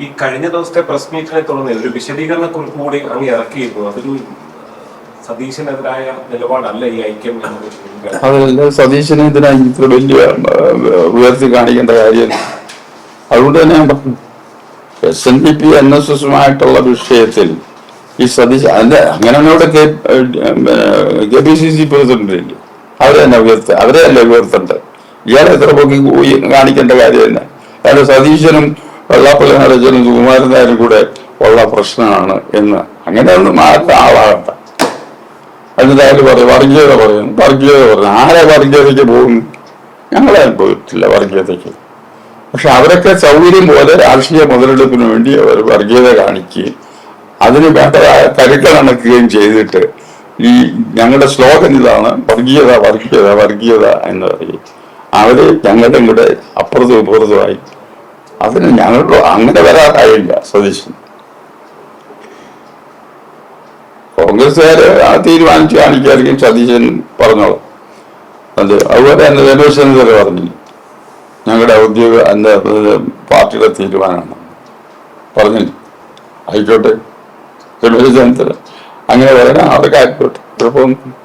ഈ കഴിഞ്ഞ ദിവസത്തെ പ്രസ് മീറ്റിനെ തുടർന്ന് ഒരു വിശദീകരണ കുറിപ്പ് കൂടി അങ്ങ് ഇറക്കിയിരുന്നു. അതൊരു സതീശനെതിരായ നിലപാടല്ല ഈ ഐക്യം അതല്ല സതീശനെ ഇതിനാ ഇത്ര വലിയ ഉയർത്തി കാണിക്കേണ്ട കാര്യം. അതുകൊണ്ട് തന്നെ ഞാൻ പറഞ്ഞു S N D P N S എസുമായിട്ടുള്ള വിഷയത്തിൽ ഈ സതീശ് അതിന്റെ അങ്ങനെ ഇവിടെ K P C C president അവരെ തന്നെ ഉയർത്ത അവരെ അല്ലേ ഉയർത്തേണ്ടത് ഇയാളെ എത്ര പൊക്കി കാണിക്കേണ്ട കാര്യം തന്നെ? അയാൾ സതീശനും വെള്ളാപ്പള്ളി നടച്ചനും സുകുമാരൻ കൂടെ ഉള്ള പ്രശ്നമാണ് എന്ന്. അങ്ങനെ ഒന്നും മാറ്റ ആളാകണ്ട. അയാൾ പറയും വർഗീയത പറയും വർഗീയത പറയും. ആരെ വർഗീയതയ്ക്ക് പോകും? ഞങ്ങളെ അനുഭവിച്ചില്ല വർഗീയതയ്ക്ക്. പക്ഷെ അവരൊക്കെ സൗകര്യം പോലെ രാഷ്ട്രീയ മുതലെടുപ്പിന് വേണ്ടി അവർ വർഗീയത കാണിക്കുകയും അതിന് വേണ്ടതായ കരുക്കൾ അണക്കുകയും ചെയ്തിട്ട് ഈ ഞങ്ങളുടെ സ്ലോഗൻ ഇതാണ് വർഗീയത വർഗീയത വർഗീയത എന്ന് പറയും അവർ ഞങ്ങളുടെ കൂടെ അപ്പുറത്തും ഇപ്പുറത്തുമായി അതിന് ഞങ്ങൾ അങ്ങനെ വരാറായില്ല സതീശൻ. കോൺഗ്രസ്സുകാര് തീരുമാനിച്ച് കാണിക്കായിരിക്കും സതീശൻ പറഞ്ഞോളാം. അത് അതുപോലെ തന്നെ രമേശ് ചെന്നിത്തല പറഞ്ഞു ഞങ്ങളുടെ ഔദ്യോഗിക എന്റെ പാർട്ടിയുടെ തീരുമാനമാണ്. പറഞ്ഞു ആയിക്കോട്ടെ. രമേശ് ചെന്നിത്തല. അങ്ങനെ പറയാൻ അവർക്ക് ആയിക്കോട്ടെ കുഴപ്പമൊന്നും